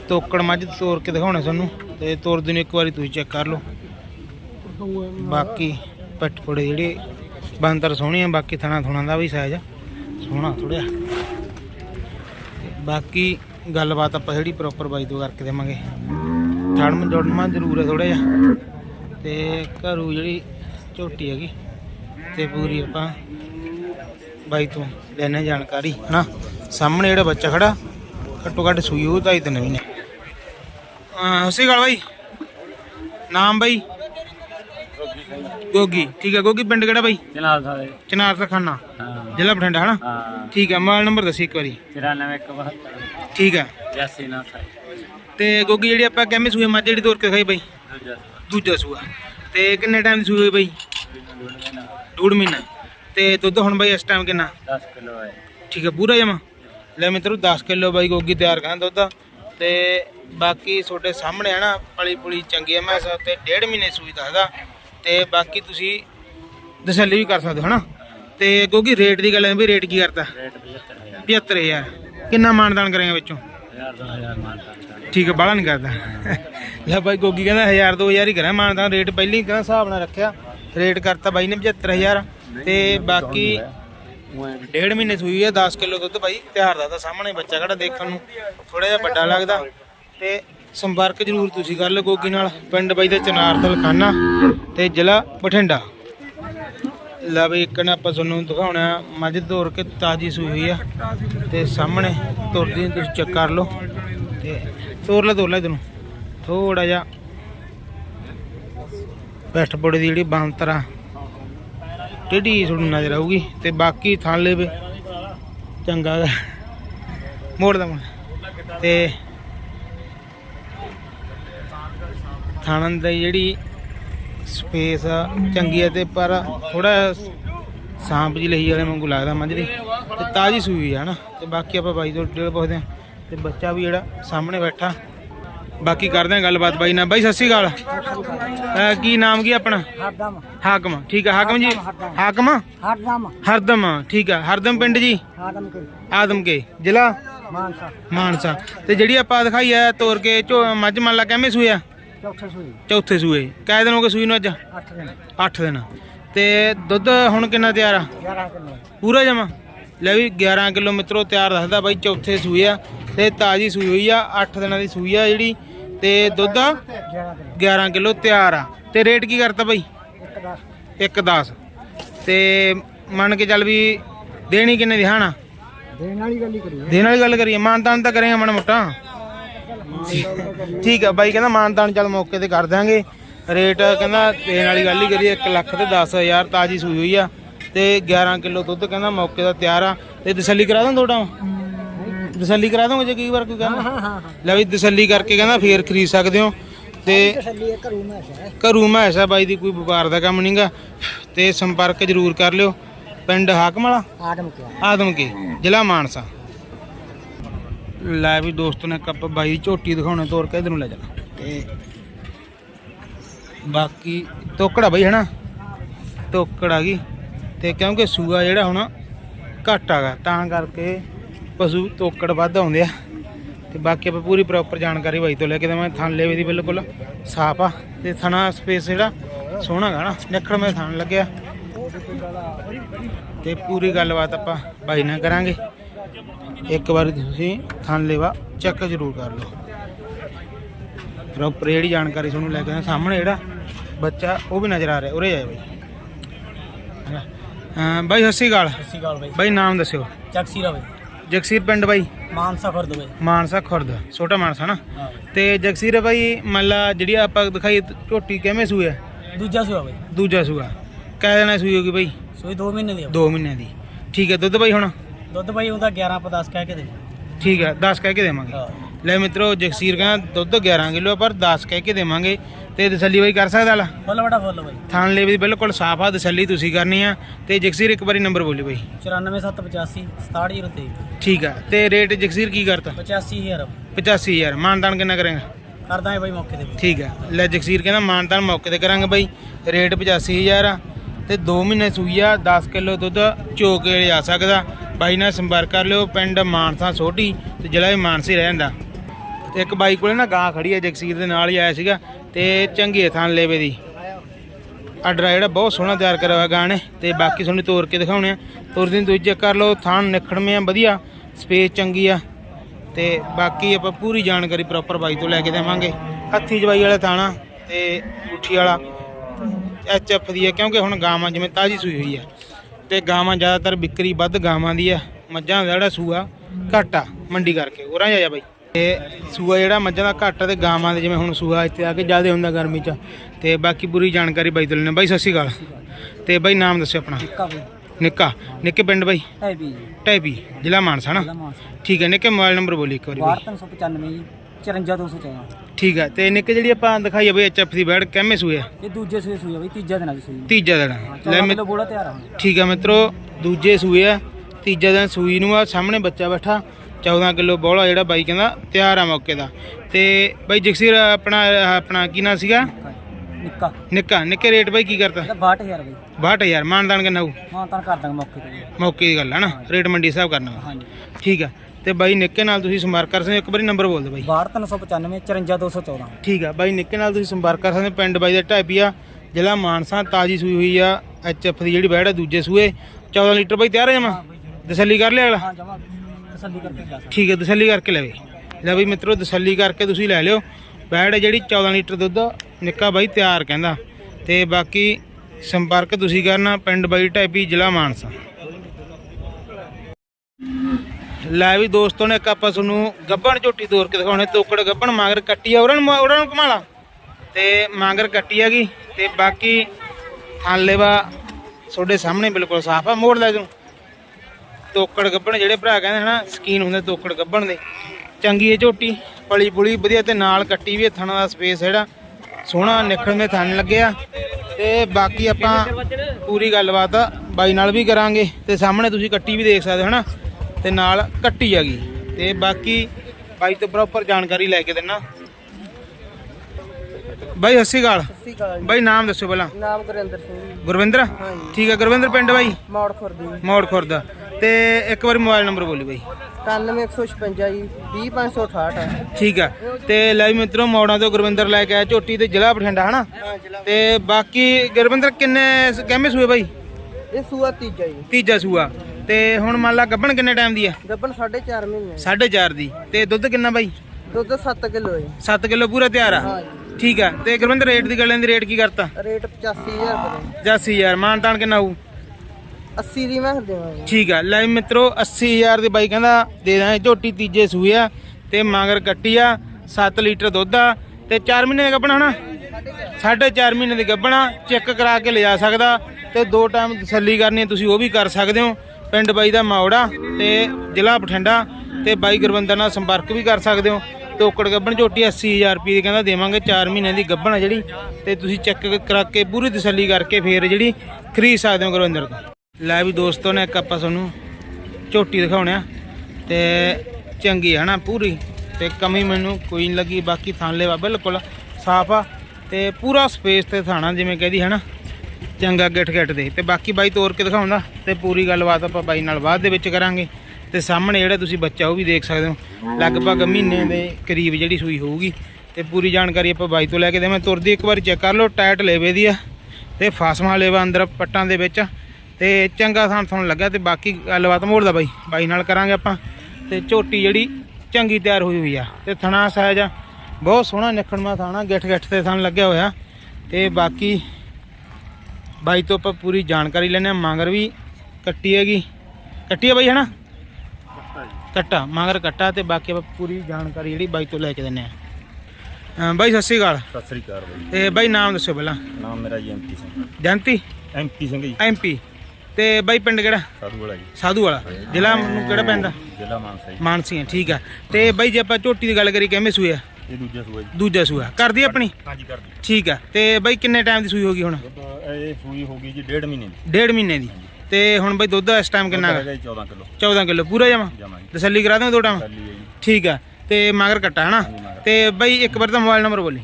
ਤੋਕੜ ਮੱਝ ਤੋੜ ਕੇ ਦਿਖਾਉਣਾ ਤੁਹਾਨੂੰ ਤੇ ਤੋਰਦੇ ਨੂੰ ਇੱਕ ਵਾਰੀ ਤੁਸੀਂ ਚੈੱਕ ਕਰ ਲਓ। ਬਾਕੀ ਪੱਟ ਜਿਹੜੇ ਬੰਦਰ ਸੋਹਣੇ ਆ ਬਾਕੀ ਥਣਾ ਥੁਣਾ ਦਾ ਵੀ ਸਾਈਜ਼ ਸੋਹਣਾ ਥੋੜਿਆ ਬਾਕੀ ਗੱਲਬਾਤ ਆਪਾਂ ਜਿਹੜੀ ਪ੍ਰੋਪਰ ਬਾਈ ਤੋਂ ਕਰਕੇ ਦੇਵਾਂਗੇ। ਥੜਮ ਜੋੜਮਾ ਜ਼ਰੂਰ ਹੈ ਥੋੜਾ ਜਿਹਾ। ਤੇ ਘਰੂ ਜਿਹੜੀ ਝੋਟੀ ਹੈਗੀ ਤੇ ਪੂਰੀ ਆਪਾਂ ਬਾਈ ਤੋਂ ਲੈਣੇ ਜਾਣਕਾਰੀ ਹਨਾ? ਸਾਹਮਣੇ ਜਿਹੜਾ ਬੱਚਾ ਖੜਾ ਘੱਟੋ ਘੱਟ ਸੂਈ ਉਹ ਤਾਂ ਹੀ ਤਿੰਨ ਮਹੀਨੇ ਉਸੇ ਗੱਲ ਬਾਈ। ਨਾਮ ਬਾਈ? ਗੋਗੀ। ਠੀਕ ਹੈ ਗੋਗੀ ਪਿੰਡ ਕਿਹੜਾ ਬਾਈ? ਚਨਾਰ ਦਾ ਖਾਨਾ। ਹਾਂ। ਜ਼ਿਲ੍ਹਾ ਬਠਿੰਡਾ ਹਨਾ? ਠੀਕ ਹੈ ਮੋਬਾਈਲ ਨੰਬਰ ਦੱਸੀ ਇੱਕ ਵਾਰੀ। 9372 ਠੀਕ ਹੈ। 82 ਨਾ ਸਾਈ ਤੇ ਗੋਗੀ ਜਿਹੜੀ ਆਪਾਂ ਕਹਿੰਦੇ ਸੂਏ ਮੱਝ ਜਿਹੜੀ ਤੋਰ ਕੇ ਖਾਈ ਬਾਈ? ਦੂਜਾ ਸੂਆ। ਤੇ ਕਿੰਨੇ ਟਾਈਮ ਦੀ ਸੂਈ ਹੋਈ ਬਾਈ? ਡੂਢ ਮਹੀਨਾ। ਤੇ ਦੁੱਧ ਹੁਣ ਬਾਈ ਇਸ ਟਾਈਮ ਕਿੰਨਾ? 10 ਕਿਲੋ ਹੈ। ਠੀਕ ਹੈ ਪੂਰਾ ਜਮਾ? ਲੈ ਮਿੱਤਰੋ 10 ਕਿਲੋ ਬਾਈ ਗੋਗੀ ਤਿਆਰ ਕਰਾਂ ਦੁੱਧ। ਤੇ ਬਾਕੀ ਤੁਹਾਡੇ ਸਾਹਮਣੇ ਆ ਨਾ ਪਲੀ ਪੁਲੀ ਚੰਗੀ ਆ ਮੈਂ ਤੇ ਡੇਢ ਮਹੀਨੇ ਸੂਈ ਦੱਸਦਾ। ਤੇ ਬਾਕੀ ਤੁਸੀਂ ਤਸੱਲੀ ਵੀ ਕਰ ਸਕਦੇ ਹੋ ਹਨਾ? ਤੇ ਗੋਗੀ ਰੇਟ ਦੀ ਗੱਲ ਹੈ ਵੀ ਰੇਟ ਕੀ ਕਰਤਾ? ਰੇਟ 75000 75000 ਕਿੰਨਾ ਮਾਨਦਾਨ ਕਰੇਗਾ ਵਿੱਚੋਂ? ਹਜ਼ਾਰ ਦੋ ਹਜ਼ਾਰ ਮਾਨਤਾ ਠੀਕ ਹੈ ਬਾਹਲਾ ਨਹੀਂ ਕਰਦਾ। ਲੈ ਬਾਈ ਗੋਗੀ ਕਹਿੰਦਾ 1000 2000 ਹੀ ਕਰਾਂ ਮਾਨਦਾਨ ਰੇਟ ਪਹਿਲਾਂ ਹੀ ਕਹਿੰਦਾ ਹਿਸਾਬ ਨਾਲ ਰੱਖਿਆ। ਰੇਟ ਕਰਤਾ ਬਾਈ ਨੇ 75000 ਤੇ ਬਾਕੀ ਡੇਢ ਮਹੀਨੇ ਸੂਈ ਹੈ 10 ਕਿਲੋ ਦੁੱਧ ਬਾਈ ਤਿਆਰ ਦਾ ਤਾਂ ਸਾਹਮਣੇ ਬੱਚਾ ਕਿਹੜਾ ਦੇਖਣ ਨੂੰ। ਥੋੜਾ ਜਿਹਾ ਵੱਡਾ ਲੱਗਦਾ। ਤੇ ਸੰਪਰਕ ਜ਼ਰੂਰ ਤੁਸੀਂ ਕਰ ਲਓ ਗੋਗੀ ਨਾਲ। ਪਿੰਡ ਬਾਈ ਦਾ ਚਨਾਰਥਲ ਖਾਨਾ ਤੇ ਜ਼ਿਲ੍ਹਾ ਬਠਿੰਡਾ। ਲੈ ਬਈ ਇੱਕ ਨਾ ਆਪਾਂ ਤੁਹਾਨੂੰ ਦਿਖਾਉਣਾ ਮੱਝ ਤੋਰ ਕੇ ਤਾਜੀ ਸੂਈ ਹੋਈ ਆ। ਤੇ ਸਾਹਮਣੇ ਤੁਰਦੀ ਤੁਸੀਂ ਚੈੱਕ ਕਰ ਲਓ। ਤੇ ਤੋਰ ਲੈ ਤੋਰ ਲੈ ਤੈਨੂੰ। ਥੋੜਾ ਜਿਹਾ ਪੈਠ ਬੋੜੇ ਦੀ ਜਿਹੜੀ ਬਾਂਤਰਾ ਟੇਢੀ ਸੁਣ ਨਜ਼ਰ ਆਊਗੀ ਤੇ ਬਾਕੀ ਥਾਲੇ ਵੀ ਚੰਗਾ ਗਾ। ਮੋੜ ਦਾ ਤੇ ਥਾਣਨ ਦੀ ਜਿਹੜੀ ਸਪੇਸ ਆ, ਚੰਗੀ ਹੈ ਤੇ ਪਰ ਥੋੜਾ ਸਾਂਪ ਜੀ ਲਈ ਵਾਲੇ ਵਾਂਗੂ ਲੱਗਦਾ ਮੱਝ ਦੀ। ਤੇ ਤਾਜੀ ਸੂਈ ਹੋਈ ਹੈ ਨਾ। ਤੇ ਬਾਕੀ ਆਪਾਂ ਬਾਈ ਤੋਂ ਡਿਟੇਲ ਪੁੱਛਦੇ ਹਾਂ ਤੇ ਬੱਚਾ ਵੀ ਜਿਹੜਾ ਸਾਹਮਣੇ ਬੈਠਾ। ਬਾਕੀ ਕਰਦੇ ਹਾਂ ਗੱਲਬਾਤ ਬਾਈ ਨਾਲ। ਬਾਈ ਸਤਿ ਸ਼੍ਰੀ ਅਕਾਲ। ਅਹ ਕੀ ਨਾਮ ਕੀ ਆਪਣਾ? ਹਰਦਮ। ਹਾਕਮ। ਠੀਕ ਹੈ ਹਾਕਮ ਜੀ? ਹਾਕਮ? ਹਰਦਮ। ਹਰਦਮ ਠੀਕ ਹੈ ਹਰਦਮ ਪਿੰਡ ਜੀ? ਆਦਮ ਕੇ। ਆਦਮ ਕੇ। ਜ਼ਿਲ੍ਹਾ? ਮਾਨਸਾ। ਮਾਨਸਾ। ਤੇ ਜਿਹੜੀ ਆਪਾਂ ਦਿਖਾਈ ਹੈ ਤੋਰ ਕੇ ਝੋ ਮੱਝ ਮੰਨ ਲਾ ਕਿਵੇਂ ਸੂਇਆ ਚੌਥੇ ਸੂਈ ਚੌਥੇ ਸੂਏ। ਕਾਹ ਦਿਨ ਹੋ ਗਏ ਸੂਈ ਨੂੰ ਅੱਜ? 8 ਦਿਨ। 8 ਦਿਨ। ਤੇ ਦੁੱਧ ਹੁਣ ਕਿੰਨਾ ਤਿਆਰ ਆ? 11 ਕਿਲੋ। ਪੂਰਾ ਜਮਾ? ਲੈ ਵੀ 11 ਕਿਲੋ ਮਿੱਤਰੋ ਤਿਆਰ ਦੱਸਦਾ ਬਾਈ ਚੌਥੇ ਸੂਏ ਆ। ਤੇ ਤਾਜੀ ਸੂਈ ਹੋਈ ਆ 8 ਦਿਨਾਂ ਦੀ ਸੂਈ ਆ ਜਿਹੜੀ। ਤੇ ਦੁੱਧ 11 ਕਿਲੋ 11 ਕਿਲੋ ਤਿਆਰ ਆ। ਤੇ ਰੇਟ ਕੀ ਕਰਤਾ ਬਾਈ? 10 ਇੱਕ 10 ਤੇ ਮੰਨ ਕੇ ਚੱਲ ਵੀ ਦੇਣੀ ਕਿੰਨੇ ਦੀ ਹਾਣਾ ਦੇਣ ਵਾਲੀ ਗੱਲ ਹੀ ਕਰੀਏ। ਦੇਣ ਵਾਲੀ ਗੱਲ ਕਰੀਏ। ਮਾਨਤਾਨ ਤਾਂ ਕਰੇਗਾ ਮੋਟਾ। ਠੀਕ ਆ ਬਾਈ ਕਹਿੰਦਾ ਮਾਨਤਾਨ ਚੱਲ ਮੌਕੇ ਤੇ ਕਰ ਦਾਂਗੇ ਰੇਟ ਕਹਿੰਦਾ ਦੇਣ ਵਾਲੀ ਗੱਲ ਹੀ ਕਰੀਏ। 1 ਲੱਖ ਤੇ 10000 ਤਾਜੀ ਸੂਈ ਹੋਈ ਆ। ਤੇ 11 ਕਿਲੋ ਦੁੱਧ ਕਹਿੰਦਾ ਮੌਕੇ ਦਾ ਤਿਆਰ ਆ। ਤੇ ਤਸੱਲੀ ਕਰਾ ਦਾਂ ਤੁਹਾਡਾ? ਤਸੱਲੀ ਕਰਾ ਦੋਗੇ ਜੇ ਕਈ ਵਾਰ ਕੋਈ ਕਹਿੰਦਾ? ਹਾਂ ਹਾਂ ਲੈ ਵੀ ਤਸੱਲੀ ਕਰਕੇ ਕਹਿੰਦਾ ਫੇਰ ਖਰੀਦ ਸਕਦੇ ਹੋ। ਤੇ ਤਸੱਲੀ ਇਹ ਕਰੂ ਮੈਂ ਹੈ। ਘਰੂ ਮੈਸਾ ਬਾਈ ਦੀ ਕੋਈ ਵਪਾਰ ਦਾ ਕੰਮ ਨਹੀਂਗਾ ਤੇ ਸੰਪਰਕ ਜ਼ਰੂਰ ਕਰ ਲਿਓ। ਪਿੰਡ ਹਾਕਮ ਵਾਲਾ? ਆਦਮ ਕਿਆ। ਆਦਮ ਕੇ ਜ਼ਿਲ੍ਹਾ ਮਾਨਸਾ। ਲੈ ਵੀ ਦੋਸਤੋ ਨੇ ਕੱਪ ਬਾਈ ਦੀ ਝੋਟੀ ਦਿਖਾਉਣੇ ਤੋਰ ਕੇ ਇਧਰ ਨੂੰ ਲੈ ਜਾ। ਤੇ ਬਾਕੀ ਤੋਕੜਾ ਬਈ ਹਨਾ? ਤੋਕੜ ਆ ਗਈ ਤੇ ਕਿਉਂਕਿ ਸੂਆ ਜਿਹੜਾ ਹੁਣ ਘੱਟ ਆਗਾ ਤਾਂ ਕਰਕੇ ਪਸ਼ੂ ਤੋਕੜ ਵੱਧ ਆਉਂਦੇ ਆ। ਤੇ ਬਾਕੀ ਆਪਾਂ ਪੂਰੀ ਪ੍ਰੋਪਰ ਜਾਣਕਾਰੀ ਬਾਈ ਤੋਂ ਲੈ ਕੇ ਦਵਾਂ ਥਣ ਲੇਵੇ ਦੀ ਬਿਲਕੁਲ ਸਾਫ਼ ਆ। ਤੇ ਥਣਾ ਸਪੇਸ ਜਿਹੜਾ ਸੋਹਣਾ ਗਾ ਨਾ ਨਿਖੜ ਮੇ ਥਣ ਲੱਗਿਆ। ਤੇ ਪੂਰੀ ਗੱਲਬਾਤ ਆਪਾਂ ਬਾਈ ਨਾਲ ਕਰਾਂਗੇ। ਇੱਕ ਵਾਰੀ ਤੁਸੀਂ ਥਣ ਲੇਵਾ ਚੈੱਕ ਜ਼ਰੂਰ ਕਰ ਲਓ। ਪ੍ਰੋਪਰ ਜਿਹੜੀ ਜਾਣਕਾਰੀ ਤੁਹਾਨੂੰ ਲੈ ਕੇ ਸਾਹਮਣੇ ਜਿਹੜਾ ਬੱਚਾ ਉਹ ਵੀ ਨਜ਼ਰ ਆ ਰਿਹਾ ਉਰੇ ਆਏ ਬਾਈ। ਹਾਂ ਬਾਈ ਸਤਿ ਸ਼੍ਰੀ ਅਕਾਲ। ਸਤਿ ਸ਼੍ਰੀ ਅਕਾਲ ਬਾਈ। ਬਾਈ ਨਾਮ ਦੱਸਿਓ। ਚੱਕਸੀ ਰਵੇ ਜਗਸੀਰ ਪਿੰਡ ਬਾਈ? ਮਾਨਸਾ ਖੁਰਦ ਬਾਈ। ਮਾਨਸਾ ਖੁਰਦ ਛੋਟਾ ਮਾਨਸਾ ਨਾ? ਤੇ ਜਗਸੀਰ ਬਾਈ ਮੰਨ ਲਾ ਜਿਹੜੀ ਆਪਾਂ ਦਿਖਾਈ ਝੋਟੀ ਕਿਵੇਂ ਹੈ ਦੂਜਾ ਸੂਆ ਬਾਈ। ਦੂਜਾ ਸੂਆ। ਕਹਿ ਦੇਣਾ ਸੂਈ ਹੋਗੀ ਬਾਈ? ਸੂਈ 2 ਮਹੀਨੇ ਦੀ ਆ। 2 ਮਹੀਨਿਆਂ ਦੀ। ਠੀਕ ਹੈ ਦੁੱਧ ਬਾਈ ਹੁਣ? ਦੁੱਧ ਬਾਈ ਉਹਦਾ 11 ਆਪਾਂ 10 ਕਹਿ ਕੇ ਦੇ ਠੀਕ ਹੈ 10 ਕਹਿ ਕੇ ਦੇਵਾਂਗੇ। ਲੈ ਮਿੱਤਰੋ ਜਗਸੀਰ ਕਹਿੰਦਾ ਦੁੱਧ 11 ਕਿਲੋ ਪਰ 10 ਕਹਿ ਕੇ ਦੇਵਾਂਗੇ। ਤੇ ਤਸੱਲੀ ਬਾਈ ਕਰ ਸਕਦਾ ਲਾ? ਫੁੱਲ ਬੜਾ ਫੁੱਲ ਬਾਈ। ਥਾਣ ਲੈ ਵੀ ਬਿਲਕੁਲ ਸਾਫ਼ ਆ ਤਸੱਲੀ ਤੁਸੀਂ ਕਰਨੀ ਆ। ਤੇ ਜਗਸੀਰ ਇੱਕ ਵਾਰੀ ਨੰਬਰ ਬੋਲੀ ਬਾਈ। 94785 67023 ਠੀਕ ਆ ਤੇ ਰੇਟ ਜਗਸੀਰ ਕੀ ਕਰਤਾ? 85000 85000 ਮਾਨਦਾਨ ਕਿੰਨਾ ਕਰੇਗਾ? ਕਰਦਾ ਹੈ ਬਾਈ ਮੌਕੇ ਤੇ। ਠੀਕ ਆ ਲੈ ਜਗਸੀਰ ਕਹਿੰਦਾ ਮਾਨਦਾਨ ਮੌਕੇ ਤੇ ਕਰਾਂਗੇ ਬਾਈ। ਰੇਟ 85000 ਆ ਤੇ 2 ਮਹੀਨੇ ਸੂਈ ਆ 10 ਕਿਲੋ ਦੁੱਧ ਚੋ ਕੇ ਲਿਆ ਸਕਦਾ। ਬਾਈ ਨਾਲ ਸੰਪਰਕ ਕਰ ਲਿਓ ਪਿੰਡ ਮਾਨਸਾ ਸੋਢੀ ਤੇ ਜ਼ਿਲ੍ਹਾ ਮਾਨਸੀ ਰਹਿ ਜਾਂਦਾ ਤੇ ਇੱਕ ਬਾਈ ਕੋਲੇ ਨਾ ਗਾਂ ਖੜੀ ਆ ਜਗਸੀਰ ਦੇ ਨਾਲ ਹੀ ਆਇਆ ਸੀਗਾ। ਤੇ ਚੰਗੀ ਹੈ ਥਾਂ ਲੇਵੇ ਦੀ। ਆਰਡਰ ਜਿਹੜਾ, ਬਹੁਤ ਸੋਹਣਾ ਤਿਆਰ ਕਰਿਆ ਹੋਇਆ ਗਾਂ ਨੇ ਤੇ ਬਾਕੀ ਤੁਹਾਨੂੰ ਤੋਰ ਕੇ ਦਿਖਾਉਣੇ ਆ। ਤੋਰ ਦਿਨ ਤੁਸੀਂ ਚੈੱਕ ਕਰ ਲਓ, ਥਾਂ ਨਿਖੜਵੇਂ ਆ, ਵਧੀਆ, ਸਪੇਸ ਚੰਗੀ ਆ। ਤੇ ਬਾਕੀ ਆਪਾਂ ਪੂਰੀ ਜਾਣਕਾਰੀ ਪ੍ਰੋਪਰ ਬਾਈ ਤੋਂ ਲੈ ਕੇ ਦੇਵਾਂਗੇ। ਹੱਥੀ ਜਵਾਈ ਵਾਲਾ ਥਾਣਾ ਤੇ ਮੁੱਠੀ ਵਾਲਾ ਐਚ ਐਫ ਦੀ ਹੈ ਕਿਉਂਕਿ ਹੁਣ ਗਾਵਾਂ ਜਿਵੇਂ ਤਾਜੀ ਸੂਈ ਹੋਈ ਹੈ ਤੇ ਗਾਵਾਂ ਜ਼ਿਆਦਾਤਰ ਵਿਕਰੀ ਵੱਧ ਗਾਵਾਂ ਦੀ ਆ, ਮੱਝਾਂ ਦਾ ਜਿਹੜਾ ਸੂਆ ਘੱਟ ਆ, ਮੰਡੀ ਕਰਕੇ। ਉਰਾਂ ਜਾ ਜਾ ਬਾਈ। ਤੇ ਸੂਆ ਜਿਹੜਾ ਮੱਝਾਂ ਦਾ ਘੱਟ ਤੇ ਗਾਵਾਂ ਦੇ ਜਿਵੇਂ ਹੁਣ ਸੂਆ ਇੱਥੇ ਆ ਕੇ ਜ਼ਿਆਦਾ ਹੁੰਦਾ ਗਰਮੀ 'ਚ। ਤੇ ਬਾਕੀ ਪੂਰੀ ਜਾਣਕਾਰੀ ਬਾਈ ਲੈਣੇ ਬਾਈ ਸਤਿ ਸ਼੍ਰੀ ਅਕਾਲ। ਤੇ ਬਾਈ ਨਾਮ ਦੱਸਿਓ ਆਪਣਾ। ਬਾਈ। ਨਿੱਕਾ। ਨਿੱਕੇ ਪਿੰਡ ਬਾਈ? ਹੈ ਟੈਪੀ ਜ਼ਿਲ੍ਹਾ ਮਾਨਸਾ ਨਾ ਠੀਕ ਹੈ ਨਿੱਕੇ ਮੋਬਾਈਲ ਨੰਬਰ ਬੋਲੀ ਇੱਕ ਵਾਰੀ ਬਾਈ। 395 ਜੀ 54214 ਠੀਕ ਹੈ ਤੇ ਨਿੱਕੇ ਜਿਹੜੀ ਆਪਾਂ ਦਿਖਾਈ ਆ ਬਈ ਐਚਐਫ ਦੀ ਬੈਡ ਕਿੰਮੇ ਸੂਏ ਆ? ਇਹ ਦੂਜੇ ਸੂਏ ਆ ਬਾਈ ਤੀਜਾ ਦਿਨ ਆ ਸੂਈ ਤੀਜਾ ਦਿਨ ਲੈ ਮਿ- ਕਿਲੋ ਬੋੜਾ ਤਿਆਰ ਆ। ਠੀਕ ਆ ਮਿੱਤਰੋ ਦੂਜੇ ਸੂਏ ਆ ਤੀਜਾ ਦਿਨ ਸੂਈ ਨੂੰ ਆ ਸਾਹਮਣੇ ਬੱਚਾ ਬੈਠਾ। 14 ਕਿਲੋ ਬੋਲਾ ਜਿਹੜਾ ਬਾਈ ਕਹਿੰਦਾ ਤਿਆਰ ਆ ਮੌਕੇ ਦਾ। ਤੇ ਬਾਈ ਜਗਸੀਰ ਆਪਣਾ ਆਪਣਾ ਕੀ ਨਾਂ ਸੀਗਾ? ਨਿੱਕਾ। ਨਿੱਕਾ। ਨਿੱਕੇ ਰੇਟ ਬਾਈ ਕੀ ਕਰਤਾ? ਇਹਦਾ 62000 ਬਾਈ। 62000 ਮਾਨਦਾਨ ਕਿੰਨਾ ਹੋਊ? ਹਾਂ ਤਾਂ ਕਰ ਦਾਂਗੇ ਮੌਕੇ ਤੇ। ਮੌਕੇ ਦੀ ਗੱਲ ਆ ਨਾ। ਰੇਟ ਮੰਡੀ ਹਿਸਾਬ ਕਰਨਾ। ਹਾਂਜੀ। ਠੀਕ ਆ। ਤੇ ਬਾਈ ਨਿੱਕੇ ਨਾਲ ਤੁਸੀਂ ਸੰਪਰਕ ਕਰ ਸਕਦੇ ਹੋ। ਇੱਕ ਵਾਰੀ ਨੰਬਰ ਬੋਲ ਦਿਓ ਬਾਈ। 62395 54214 ਠੀਕ ਆ। ਬਾਈ ਨਿੱਕੇ ਨਾਲ ਤੁਸੀਂ ਸੰਪਰਕ ਕਰ ਸਕਦੇ ਹੋ। ਪਿੰਡ ਬਾਈ ਦਾ ਢਾਬੀ ਆ ਜ਼ਿਲ੍ਹਾ ਮਾਨਸਾ ਤਾਜੀ ਸੂਈ ਹੋਈ ਆ। ਐਚਐਫ ਦੀ ਜਿਹੜੀ ਬੈੜ ਆ ਦੂਜੇ ਸੂਏ। 14 ਲੀਟਰ ਬਾਈ ਤਿਆਰ ਆ ਜਮਾ? ਤਸੱਲੀ ਕਰ ਲਿਆ ਅਗਲਾ? ਹਾਂ ਜਮਾ। ਤਸੱਲੀ ਕਰਕੇ ਜਾ ਠੀਕ ਹੈ, ਤਸੱਲੀ ਕਰਕੇ ਲੈਵੇ ਲੈ ਬਈ ਮਿੱਤਰੋ, ਤਸੱਲੀ ਕਰਕੇ ਤੁਸੀਂ ਲੈ ਲਿਓ। ਬੈੜ ਜਿਹੜੀ 14 ਲੀਟਰ ਦੁੱਧ, ਨਿੱਕਾ ਬਾਈ ਤਿਆਰ ਕਹਿੰਦਾ। ਤੇ ਬਾਕੀ ਸੰਪਰਕ ਤੁਸੀਂ ਕਰਨਾ ਪਿੰਡ ਬਾਈ ਢਾਬੀ, ਜ਼ਿਲ੍ਹਾ ਮਾਨਸਾ। ਲੈ ਵੀ ਦੋਸਤੋ ਨੇ ਇੱਕ ਆਪਾਂ ਤੁਹਾਨੂੰ ਗੱਬਣ ਝੋਟੀ ਤੋਰ ਕੇ ਦਿਖਾਉਣੇ। ਤੋਕੜ ਗੱਬਣ, ਮਾਂਗਰ ਕੱਟੀ ਆ, ਉਹਨਾਂ ਨੂੰ ਉਹਨਾਂ ਨੂੰ ਘੁਮਾ ਤੇ ਮਾਂਗਰ ਕੱਟੀ ਹੈਗੀ। ਤੇ ਬਾਕੀ ਥਾਲੇਵਾ ਤੁਹਾਡੇ ਸਾਹਮਣੇ ਬਿਲਕੁਲ ਸਾਫ਼ ਆ। ਮੋੜ ਲੈ ਤੂੰ। ਤੋਕੜ ਗੱਬਣ ਜਿਹੜੇ ਭਰਾ ਕਹਿੰਦੇ ਹਨਾ ਸਕੀਨ ਹੁੰਦੇ ਤੋਕੜ ਗੱਬਣ ਦੇ। ਚੰਗੀ ਹੈ ਝੋਟੀ ਪਲੀ ਪੁਲੀ ਵਧੀਆ ਤੇ ਨਾਲ ਕੱਟੀ ਵੀ ਹੈ, ਥਣਾ ਦਾ ਸਪੇਸ ਜਿਹੜਾ ਸੋਹਣਾ ਨਿਖਣ ਦੇ ਥਣ ਲੱਗਿਆ ਤੇ ਬਾਕੀ ਆਪਾਂ ਪੂਰੀ ਗੱਲਬਾਤ ਬਾਈ ਨਾਲ ਵੀ ਕਰਾਂਗੇ ਤੇ ਸਾਹਮਣੇ ਤੁਸੀਂ ਕੱਟੀ ਵੀ ਦੇਖ ਸਕਦੇ ਹੋ ਹਨਾ ਤੇ ਨਾਲ ਕੱਟੀ ਹੈਗੀ ਤੇ ਬਾਕੀ ਬਾਈ ਤੋਂ ਪ੍ਰੋਪਰ ਜਾਣਕਾਰੀ ਲੈ ਕੇ ਦਿੰਨਾ। ਬਾਈ ਸਤਿ ਸ਼੍ਰੀ ਅਕਾਲ। ਬਾਈ ਨਾਮ ਦੱਸੋ ਪਹਿਲਾਂ। ਨਾਮ ਗੁਰਿੰਦਰ ਸਿੰਘ ਗੁਰਵਿੰਦਰ? ਠੀਕ ਹੈ ਗੁਰਵਿੰਦਰ ਪਿੰਡ ਬਾਈ? ਮੌੜ ਖੁਰਦੀ ਮੋੜ ਖੁਰਦ। ਤੇ ਇੱਕ ਵਾਰੀ ਮੋਬਾਈਲ ਨੰਬਰ ਬੋਲੀ ਬਾਈ। 99156 ਜੀ 20568 ਠੀਕ ਆ ਤੇ ਲੈ ਮਿੱਤਰੋ ਮੋੜਾਂ ਤੋਂ ਗੁਰਵਿੰਦਰ ਲੈ ਕੇ ਆਇਆ ਝੋਟੀ ਤੇ ਜ਼ਿਲ੍ਹਾ ਬਠਿੰਡਾ ਹਨਾ? ਹਾਂ ਤੇ ਬਾਕੀ ਗੁਰਵਿੰਦਰ ਕਿੰਨੇ ਕਿੰਨੇ ਸੂਏ ਬਾਈ? ਇਹ ਸੂਆ ਤੀਜਾ ਜੀ। ਤੀਜਾ ਸੂਆ। ਤੇ ਹੁਣ ਮੰਨ ਲਾ ਗੱਭਣ ਕਿੰਨੇ ਟਾਈਮ ਦੀ ਆ? ਗੱਬਨ 4.5 ਮਹੀਨੇ 4.5 ਦੀ। ਤੇ ਦੁੱਧ ਕਿੰਨਾ ਬਾਈ? ਦੁੱਧ 7 ਕਿਲੋ ਹੈ। 7 ਕਿਲੋ ਪੂਰਾ ਤਿਆਰ ਆ? ਹਾਂ ਠੀਕ ਆ। ਤੇ ਗੁਰਵਿੰਦਰ ਰੇਟ ਦੀ ਗੱਲ ਦੀ ਰੇਟ ਕੀ ਕਰਤਾ? ਰੇਟ 85000 ਰੁਪਏ 80000 ਮਾਨਤਾਨ ਕਿੰਨਾ ਹੋਊ? 80 ਦੀ ਮੈਂ ਦੇਵਾਂਗੇ। ਠੀਕ ਆ। ਲੈ ਮਿੱਤਰੋ 80000 ਦੀ ਬਾਈ ਕਹਿੰਦਾ ਦੇ ਦਾਂਗੇ। ਝੋਟੀ ਤੀਜੇ ਸੂਏ ਆ ਤੇ ਮਗਰ ਕੱਟੀ ਆ 7 ਲੀਟਰ ਦੁੱਧ ਆ। ਤੇ 4 ਮਹੀਨੇ ਦਾ ਗੱਭਣਾ ਹਨਾ? ਸਾਢੇ 4 ਮਹੀਨੇ ਦੀ ਗੱਭਣਾ ਚੈੱਕ ਕਰਾ ਕੇ ਲਿਜਾ ਸਕਦਾ। ਤੇ ਦੋ ਟਾਈਮ ਤਸੱਲੀ ਕਰਨੀ ਹੈ, ਤੁਸੀਂ ਉਹ ਵੀ ਕਰ ਸਕਦੇ ਹੋ। ਪਿੰਡ ਬਾਈ ਦਾ ਮੌੜਾ ਤੇ ਜ਼ਿਲ੍ਹਾ ਬਠਿੰਡਾ ਤੇ ਬਾਈ ਗੁਰਵਿੰਦਰ ਨਾਲ ਸੰਪਰਕ ਵੀ ਕਰ ਸਕਦੇ ਹੋ। ਤੋਕੜ ਗੱਭਣ ਝੋਟੀ 80000 ਰੁਪਏ ਦੀ ਕਹਿੰਦਾ ਦੇਵਾਂਗੇ 4 ਮਹੀਨਿਆਂ ਦੀ ਗੱਭਣ ਆ ਜਿਹੜੀ, ਤੇ ਤੁਸੀਂ ਚੈੱਕ ਕਰਾ ਕੇ ਪੂਰੀ ਤਸੱਲੀ ਕਰਕੇ ਫੇਰ ਜਿਹੜੀ ਖਰੀਦ ਸਕਦੇ ਹੋ ਗੁਰਵਿੰਦਰ ਤੋਂ। ਲੈ ਵੀ ਦੋਸਤੋ ਨੇ ਇੱਕ ਆਪਾਂ ਤੁਹਾਨੂੰ ਝੋਟੀ ਦਿਖਾਉਣਿਆ ਤੇ ਚੰਗੀ ਹੈ ਨਾ ਪੂਰੀ, ਤੇ ਕਮੀ ਮੈਨੂੰ ਕੋਈ ਨਹੀਂ ਲੱਗੀ, ਬਾਕੀ ਥਾਂਲੇ ਵਾ ਬਿਲਕੁਲ ਸਾਫ਼ ਆ, ਤੇ ਪੂਰਾ ਸਪੇਸ ਤੇ ਥਾਣਾ ਜਿਵੇਂ ਕਹਦੀ ਹੈ ਨਾ ਚੰਗਾ ਗਿੱਠ ਗਿੱਠ ਦੇ, ਤੇ ਬਾਕੀ ਬਾਈ ਤੋਰ ਕੇ ਦਿਖਾਉਂਦਾ, ਤੇ ਪੂਰੀ ਗੱਲਬਾਤ ਆਪਾਂ ਬਾਈ ਨਾਲ ਬਾਅਦ ਦੇ ਵਿੱਚ ਕਰਾਂਗੇ। ਤੇ ਸਾਹਮਣੇ ਜਿਹੜਾ ਤੁਸੀਂ ਬੱਚਾ ਉਹ ਵੀ ਦੇਖ ਸਕਦੇ ਹੋ। ਲਗਭਗ ਮਹੀਨੇ ਦੇ ਕਰੀਬ ਜਿਹੜੀ ਸੂਈ ਹੋਊਗੀ। ਤੇ ਪੂਰੀ ਜਾਣਕਾਰੀ ਆਪਾਂ ਬਾਈ ਤੋਂ ਲੈ ਕੇ ਦੇਵਾਂ। ਤੁਰਦੀ ਇੱਕ ਵਾਰੀ ਚੈੱਕ ਕਰ ਲਓ, ਟਾਇਟ ਲੇਵੇ ਦੀ ਆ ਤੇ ਫਾਸਮਾ ਲੇਵਾ ਅੰਦਰ ਪੱਟਾਂ ਦੇ ਵਿੱਚ। ਤੇ ਚੰਗਾ ਥਾਂ ਤੁਹਾਨੂੰ ਲੱਗਾ ਤੇ ਬਾਕੀ ਗੱਲਬਾਤ ਮੋੜ ਦਾ ਬਾਈ। ਬਾਈ ਨਾਲ ਕਰਾਂਗੇ ਆਪਾਂ। ਤੇ ਝੋਟੀ ਜਿਹੜੀ ਚੰਗੀ ਤਿਆਰ ਹੋਈ ਹੋਈ ਆ। ਤੇ ਥਣਾ ਸਾਇਜ ਆ। ਬਹੁਤ ਸੋਹਣਾ ਨਿਖੜਮਾ ਥਾਣਾ, ਗਿੱਠ ਗਿੱਠ ਤੇ ਸਾਨੂੰ ਲੱਗਿਆ ਹੋਇਆ। ਤੇ ਬਾਕੀ ਬਾਈ ਤੋਂ ਆਪਾਂ ਪੂਰੀ ਜਾਣਕਾਰੀ ਲੈਣੇ ਆ ਮੰਗਰ ਵੀ ਕੱਟੀ ਹੈਗੀ। ਕੱਟੀ ਹੈ ਬਾਈ ਹਨਾ ਕੱਟਾ ਮਾਂਗਰ ਕੱਟਾ ਤੇ ਬਾਕੀ ਆਪਾਂ ਪੂਰੀ ਜਾਣਕਾਰੀ ਜਿਹੜੀ ਬਾਈ ਤੋਂ ਲੈ ਕੇ ਦਿੰਨੇ ਆ ਬਾਈ ਸਤਿ ਸ਼੍ਰੀ ਅਕਾਲ। ਸਤਿ ਸ੍ਰੀ ਅਕਾਲ ਬਾਈ। ਤੇ ਬਾਈ ਨਾਮ ਦੱਸੋ ਪਹਿਲਾਂ। ਨਾਮ ਮੇਰਾ ਜੀ ਐਮਪੀ ਸਿੰਘ। ਜੰਤੀ ਐਮਪੀ ਸਿੰਘ ਜੀ। ਐਮਪੀ ਤੇ ਬਾਈ ਪਿੰਡ ਕਿਹੜਾ? ਸਾਧੂ ਵਾਲਾ ਜੀ ਸਾਧੂ ਵਾਲਾ ਜ਼ਿਲ੍ਹਾ ਨੂੰ ਕਿਹੜਾ ਪੈਂਦਾ ਜ਼ਿਲ੍ਹਾ ਮਾਨਸਾ ਜੀ। ਮਾਨਸੀ ਹੈ ਠੀਕ ਆ। ਤੇ ਬਾਈ ਜੇ ਆਪਾਂ ਝੋਟੀ ਦੀ ਗੱਲ ਕਰੀ ਕਿਵੇਂ ਸੂਏ ਆ? ਇਹ ਦੂਜਾ ਸੂਆ ਜੀ। ਦੂਜਾ ਸੂਆ। ਕਰਦੀ ਆਪਣੀ? ਹਾਂਜੀ ਕਰਦੀ। ਠੀਕ ਆ। ਤੇ ਬਾਈ ਕਿੰਨੇ ਟਾਈਮ ਦੀ ਸੂਈ ਹੋ ਗਈ ਹੁਣ? ਇਹ ਸੂਈ ਹੋ ਗਈ ਜੀ ਡੇਢ ਮਹੀਨੇ ਦੀ। ਡੇਢ ਮਹੀਨੇ ਦੀ। ਤੇ ਹੁਣ ਬਾਈ ਦੁੱਧ ਇਸ ਟਾਈਮ ਕਿੰਨਾ ਹੈਗਾ ਜੀ 14 ਕਿਲੋ। 14 ਕਿਲੋ ਪੂਰਾ ਜਮਾ? ਤਸੱਲੀ ਕਰਾ ਦਾਂ ਦੋ ਟਾਈਮ ਹੈ ਠੀਕ ਆ ਤੇ ਮਗਰ ਕੱਟਾ ਹਨਾ? ਮਗਰ। ਤੇ ਬਾਈ ਇੱਕ ਵਾਰ ਤਾਂ ਮੋਬਾਈਲ ਨੰਬਰ ਬੋਲੀ।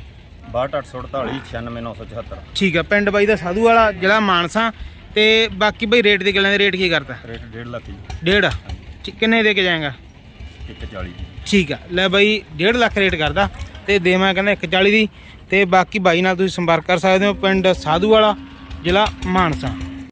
62848 96974 ਠੀਕ ਆ ਪਿੰਡ ਬਾਈ ਦਾ ਸਾਧੂ ਵਾਲਾ ਜ਼ਿਲ੍ਹਾ ਮਾਨਸਾ ਤੇ ਬਾਕੀ ਬਾਈ ਰੇਟ ਦੀ ਗੱਲਾਂ ਦੇ ਰੇਟ ਕੀ ਕਰਤਾ? ਰੇਟ 1.5 ਲੱਖ ਜੀ। ਡੇਢ? ਆ ਠੀਕ, ਕਿੰਨੇ ਦੇ ਕੇ ਜਾਏਗਾ? 140 ਜੀ ਠੀਕ ਆ ਲੈ ਬਾਈ 1.5 ਲੱਖ ਰੇਟ ਕਰਦਾ ਤੇ ਦੇਵਾਂ ਕਹਿੰਦਾ 140 ਦੀ ਤੇ ਬਾਕੀ ਬਾਈ ਨਾਲ ਤੁਸੀਂ ਸੰਪਰਕ ਕਰ ਸਕਦੇ ਹੋ ਪਿੰਡ ਸਾਧੂ ਵਾਲਾ ਜ਼ਿਲ੍ਹਾ ਮਾਨਸਾ।